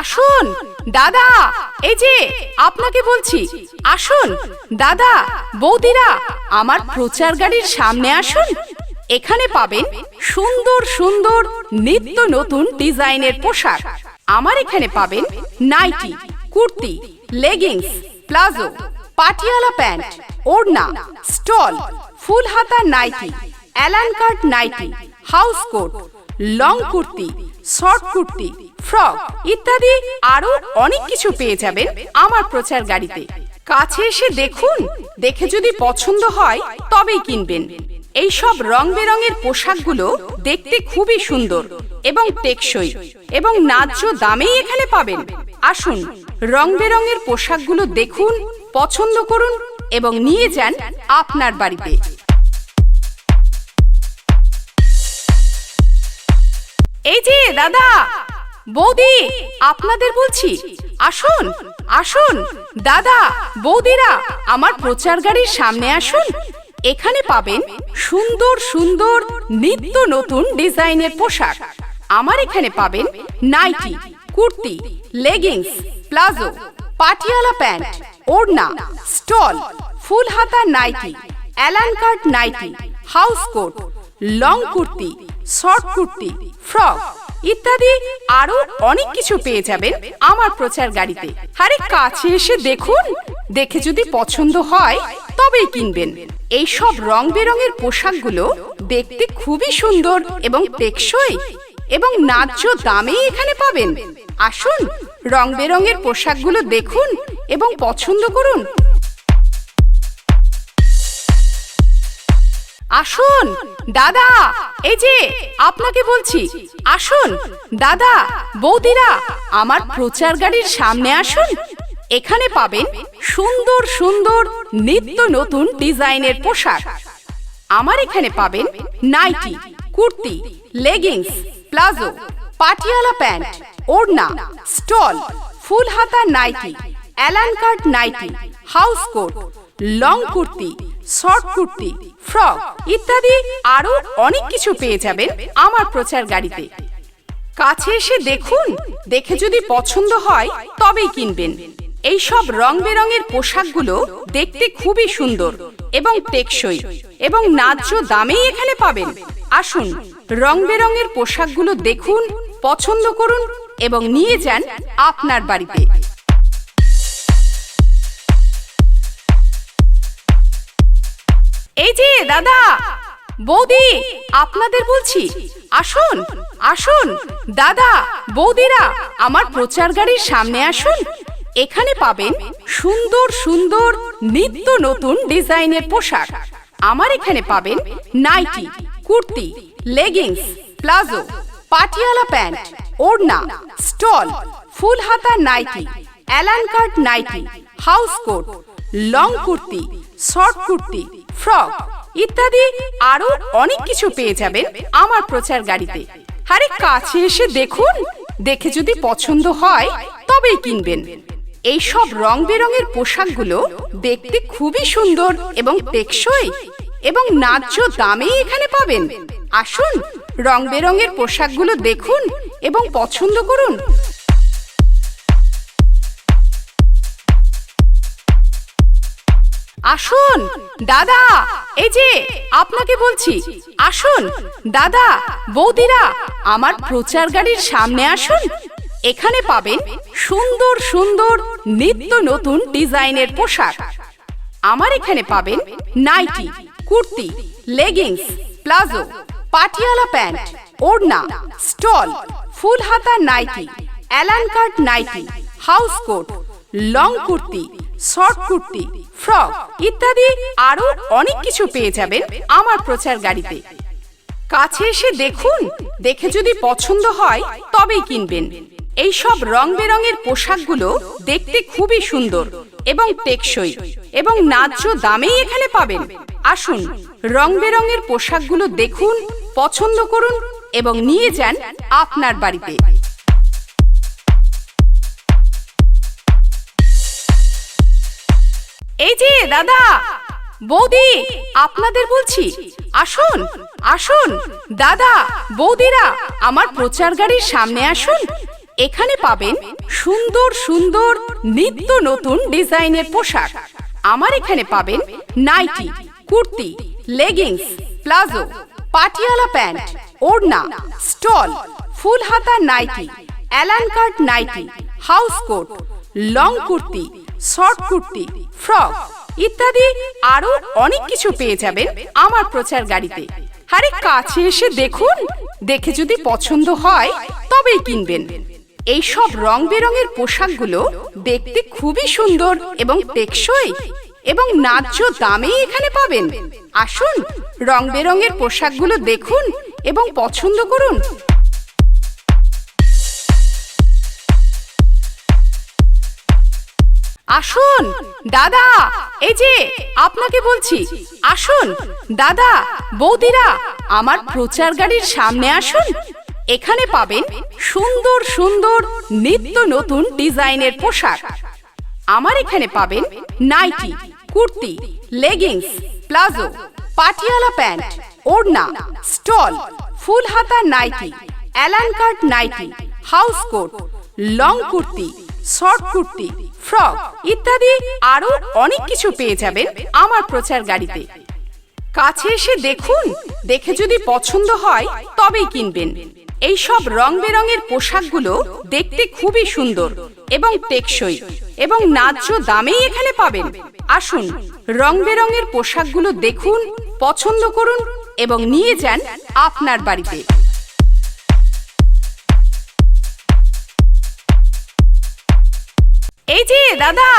আসুন। দাদা, এই যে, আপনাকে বলছি, আসুন। দাদা, বৌদিরা, আমার প্রচার গাড়ির সামনে আসুন। এখানে পাবেন সুন্দর সুন্দর, নিত্য নতুন ডিজাইনের পোশাক। আমার এখানে পাবেন nightie, kurti, leggings, palazzo, Patiala pant, ওড়না, স্টল, ফুল হাতা nightie, Alan cut nightie, house coat, long kurti, short kurti frock ইত্যাদি আরও অনেক কিছু পেয়ে যাবেন আমার প্রচার গাড়িতে। কাছে এসে দেখুন, দেখে যদি পছন্দ হয়, তবেই কিনবেন। এই সব রং বেরঙের পোশাকগুলো দেখতে খুবই সুন্দর এবং টেকসই এবং ন্যায্য দামেই এখানে পাবেন। আসুন রং বেরঙের পোশাকগুলো দেখুন, পছন্দ করুন এবং নিয়ে যান আপনার বাড়িতে। এই যে, দাদা বৌদি, আপনাদের বলছি। আসুন আসুন। দাদা, বৌদিরা, আমার প্রচার গাড়ির সামনে আসুন। এখানে পাবেন সুন্দর সুন্দর, নিত্য নতুন ডিজাইনের পোশাক। আমার এখানে পাবেন nightie, kurti, leggings, palazzo, Patiala pant, ওড়না, স্টল, ফুল হাতা nightie, Alan cut nightie, house coat, long kurti, short kurti, frock. ইত্যাদি আরও অনেক কিছু পেয়ে যাবেন আমার প্রচার গাড়িতে। আরে কাছে এসে দেখুন, দেখে যদি পছন্দ হয়, তবেই কিনবেন। এই সব রং বেরঙের পোশাকগুলো দেখতে খুবই সুন্দর এবং টেকসই এবং ন্যায্য দামেই এখানে পাবেন। আসুন রং বেরঙের পোশাকগুলো দেখুন এবং পছন্দ করুন। আসুন, দাদা, এই যে আপনাকে বলছি, আসুন, দাদা, বৌদিরা, আমার প্রচার গাড়ির সামনে আসুন। এখানে পাবেন সুন্দর সুন্দর, নিত্য নতুন ডিজাইনের পোশাক। আমার এখানে পাবেন nightie, kurti, leggings, palazzo, Patiala pant, ওড়না, স্টল ফুল হাতা nightie, Alan cut nightie, house coat, long kurti short kurti frock ইত্যাদি আরও অনেক কিছু পেয়ে যাবেন আমার প্রচার গাড়িতে। কাছে এসে দেখুন, দেখে যদি পছন্দ হয়, তবেই কিনবেন। এই সব রং বেরঙের পোশাকগুলো দেখতে খুবই সুন্দর এবং টেকসই এবং ন্যায্য দামেই এখানে পাবেন। আসুন রং বেরঙের পোশাকগুলো দেখুন, পছন্দ করুন এবং নিয়ে যান আপনার বাড়িতে। এই যে, দাদা। বৌদি, আপনাদের বলছি, আসুন আসুন। দাদা, বৌদিরা, আমার প্রচার গাড়ির সামনে আসুন। এখানে পাবেন সুন্দর সুন্দর, নিত্য নতুন ডিজাইনের পোশাক। আমার এখানে পাবেন nightie, kurti, leggings, palazzo, Patiala pant, ওড়না, স্টল, ফুল হাতা nightie, Alan cut nightie, house coat, long kurti, short kurti frock ইত্যাদি আরও অনেক কিছু পেয়ে যাবেন আমার প্রচার গাড়িতে। আরে কাছে এসে দেখুন, দেখে যদি পছন্দ হয়, তবেই কিনবেন। এই সব রং বেরঙের পোশাকগুলো দেখতে খুবই সুন্দর এবং টেকসই এবং ন্যায্য দামেই এখানে পাবেন। আসুন রং বেরঙের পোশাকগুলো দেখুন এবং পছন্দ করুন। আসুন, দাদা, এই যে আপনাকে বলছি, আসুন, দাদা, বৌদিরা, আমার প্রচার গাড়ির সামনে আসুন। এখানে পাবেন সুন্দর সুন্দর, নিত্য নতুন ডিজাইনের পোশাক। আমার এখানে পাবেন nightie, kurti, leggings, palazzo, Patiala pant, ওড়না, স্টল ফুল হাতা nightie, Alan cut nightie, house coat, long kurti short kurti, frock ইত্যাদি আরও অনেক কিছু পেয়ে যাবেন আমার প্রচার গাড়িতে। কাছে এসে দেখুন, দেখে যদি পছন্দ হয়, তবেই কিনবেন। এই সব রং বেরঙের পোশাকগুলো দেখতে খুবই সুন্দর এবং টেকসই এবং ন্যায্য দামেই এখানে পাবেন। আসুন রং বেরঙের পোশাকগুলো দেখুন, পছন্দ করুন এবং নিয়ে যান আপনার বাড়িতে। এই যে, দাদা। বৌদি, আপনাদের বলছি, আসুন আসুন। দাদা, বৌদিরা, আমার প্রচার গাড়ির সামনে আসুন। এখানে পাবেন সুন্দর সুন্দর, নিত্য নতুন ডিজাইনের পোশাক। আমার এখানে পাবেন nightie, kurti, leggings, palazzo, Patiala pant, ওড়না, স্টল ফুল হাতা nightie, Alan card nightie, house coat, long kurti short kurti, frock ইত্যাদি আরও অনেক কিছু পেয়ে যাবেন আমার প্রচার গাড়িতে। আরে কাছে এসে দেখুন, দেখে যদি পছন্দ হয়, তবেই কিনবেন। এই সব রং বেরঙের পোশাকগুলো দেখতে খুবই সুন্দর এবং টেকসই এবং ন্যায্য দামেই এখানে পাবেন। আসুন রং বেরঙের পোশাকগুলো দেখুন এবং পছন্দ করুন। আসুন, দাদা, এই যে আপনাকে বলছি, আসুন, দাদা, বৌদিরা, আমার প্রচার গাড়ির সামনে আসুন। এখানে পাবেন সুন্দর সুন্দর, নিত্য নতুন ডিজাইনের পোশাক। আমার এখানে পাবেন nightie, kurti, leggings, palazzo, Patiala pant, ওড়না, স্টল, ফুল হাতা nightie, Alan card nightie, house coat, long kurti, short kurti frock ইত্যাদি আরও অনেক কিছু পেয়ে যাবেন আমার প্রচার গাড়িতে। কাছে এসে দেখুন, দেখে যদি পছন্দ হয়, তবেই কিনবেন। এই সব রং বেরঙের পোশাকগুলো দেখতে খুবই সুন্দর এবং টেকসই এবং ন্যায্য দামেই এখানে পাবেন। আসুন রং বেরঙের পোশাকগুলো দেখুন, পছন্দ করুন এবং নিয়ে যান আপনার বাড়িতে। এই যে, দাদা।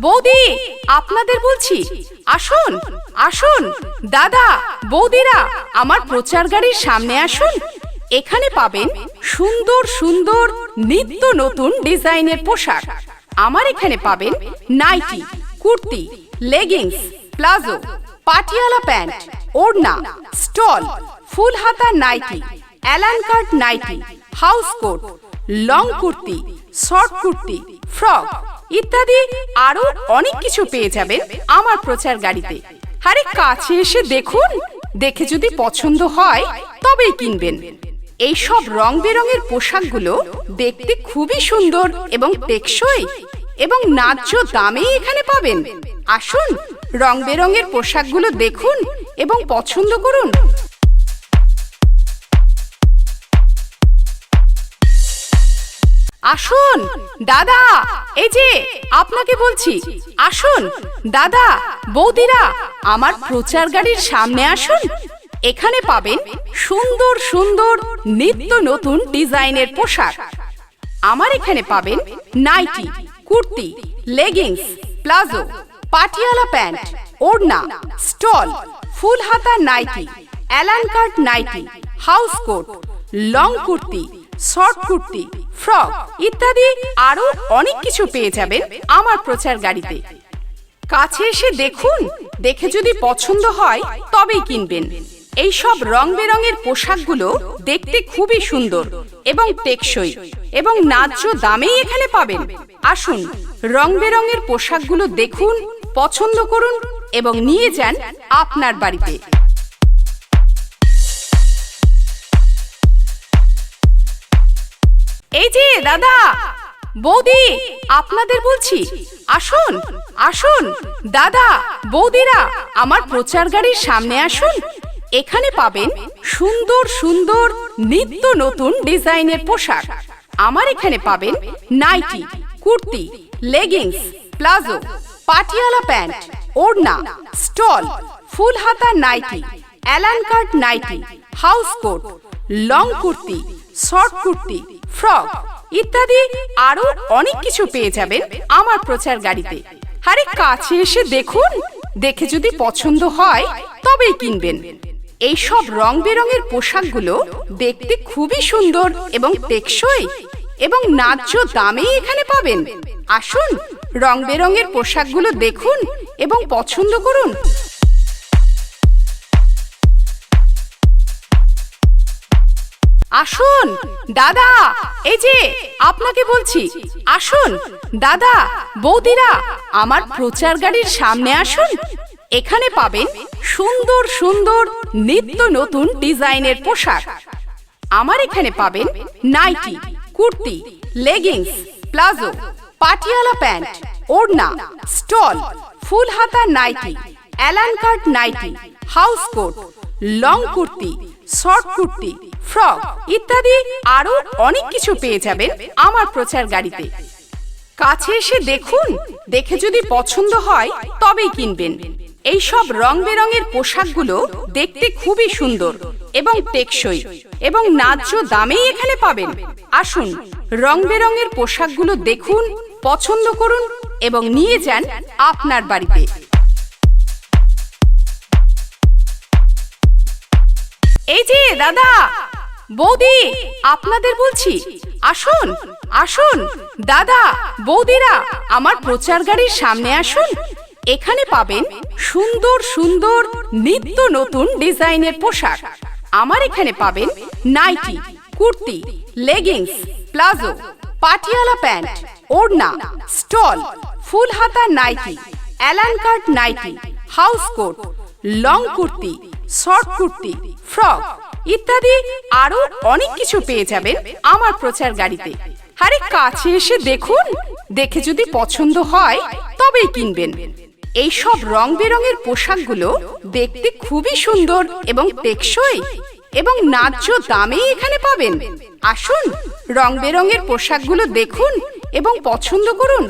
বৌদি, আপনাদের বলছি, আসুন আসুন। দাদা, বৌদিরা, আমার প্রচার গাড়ির সামনে আসুন। এখানে পাবেন সুন্দর সুন্দর, নিত্য নতুন ডিজাইনের পোশাক। আমার এখানে পাবেন nightie, kurti, leggings, palazzo, Patiala pant, ওড়না, স্টল, ফুল হাতা nightie, Alan card nightie, house coat, long kurti, short kurti frock ইত্যাদি আরও অনেক কিছু পেয়ে যাবেন আমার প্রচার গাড়িতে। আরে কাছে এসে দেখুন, দেখে যদি পছন্দ হয়, তবেই কিনবেন। এই সব রং বেরঙের পোশাকগুলো দেখতে খুবই সুন্দর এবং টেকসই এবং ন্যায্য দামেই এখানে পাবেন। আসুন রং বেরঙের পোশাকগুলো দেখুন এবং পছন্দ করুন। আসুন, দাদা, এই যে আপনাকে বলছি, আসুন, দাদা, বৌদিরা, আমার প্রচার গাড়ির সামনে আসুন। এখানে পাবেন সুন্দর সুন্দর, নিত্য নতুন ডিজাইনের পোশাক। আমার এখানে পাবেন nightie, kurti, leggings, palazzo, Patiala pant, ওড়না, স্টল ফুল হাতা nightie, Alan card nightie, house coat, long kurti short kurti, frock ইত্যাদি আরও অনেক কিছু পেয়ে যাবেন আমার প্রচার গাড়িতে। কাছে এসে দেখুন, দেখে যদি পছন্দ হয়, তবেই কিনবেন। এই সব রং বেরঙের পোশাকগুলো দেখতে খুবই সুন্দর এবং টেকসই এবং ন্যায্য দামেই এখানে পাবেন। আসুন রং বেরঙের পোশাকগুলো দেখুন, পছন্দ করুন এবং নিয়ে যান আপনার বাড়িতে। দাদা। বৌদি, আপনাদের বলছি, আসুন আসুন। দাদা, বৌদিরা, আমার প্রচার গাড়ির সামনে আসুন। এখানে পাবেন সুন্দর সুন্দর, নিত্য নতুন ডিজাইনের পোশাক। আমার এখানে পাবেন nightie, kurti, leggings, palazzo, Patiala pant, ওড়না, স্টল, ফুল হাতা nightie Alan card nightie, house coat, long kurti, short kurti, frock. ইত্যাদি আরও অনেক কিছু পেয়ে যাবেন আমার প্রচার গাড়িতে। আরে কাছে এসে দেখুন, দেখে যদি পছন্দ হয়, তবেই কিনবেন। এই সব রং বেরঙের পোশাকগুলো দেখতে খুবই সুন্দর এবং টেকসই এবং ন্যায্য দামেই এখানে পাবেন। আসুন রং বেরঙের পোশাকগুলো দেখুন এবং পছন্দ করুন। আসুন দাদা, এই যে, আপনাকে বলছি, আসুন। দাদা, বৌদিরা, আমার প্রচার গাড়ির সামনে আসুন। এখানে পাবেন সুন্দর সুন্দর, নিত্য নতুন ডিজাইনের পোশাক। আমার এখানে পাবেন nightie, kurti, leggings, palazzo, Patiala pant, ওড়না, স্টল, ফুল হাতা nightie, Alan cut nightie, house coat, long kurti, short kurti frock ইত্যাদি আরও অনেক কিছু পেয়ে যাবেন আমার প্রচার গাড়িতে। কাছে এসে দেখুন, দেখে যদি পছন্দ হয়, তবেই কিনবেন। এই সব রং বেরঙের পোশাকগুলো দেখতে খুবই সুন্দর এবং টেকসই এবং ন্যায্য দামেই এখানে পাবেন। আসুন রং বেরঙের পোশাকগুলো দেখুন, পছন্দ করুন এবং নিয়ে যান আপনার বাড়িতে। এই যে, দাদা! বৌদি, আপনাদের বলছি, আসুন আসুন। দাদা, বৌদিরা, আমার প্রচার গাড়ির সামনে আসুন। এখানে পাবেন সুন্দর সুন্দর, নিত্য নতুন ডিজাইনের পোশাক। আমার এখানে পাবেন nightie, kurti, leggings, palazzo, Patiala pant, ওড়না, স্টল, ফুল হাতা nightie, Alan cut nightie, house coat, long kurti, short kurti, frock ইত্যাদি আরও অনেক কিছু পেয়ে যাবেন আমার প্রচার গাড়িতে আরে কাছে এসে দেখুন, দেখে যদি পছন্দ হয়, তবেই কিনবেন। এই সব রং বেরঙের পোশাকগুলো দেখতে খুবই সুন্দর এবং টেকসই এবং ন্যায্য দামেই এখানে পাবেন। আসুন রং বেরঙের পোশাকগুলো দেখুন এবং পছন্দ করুন।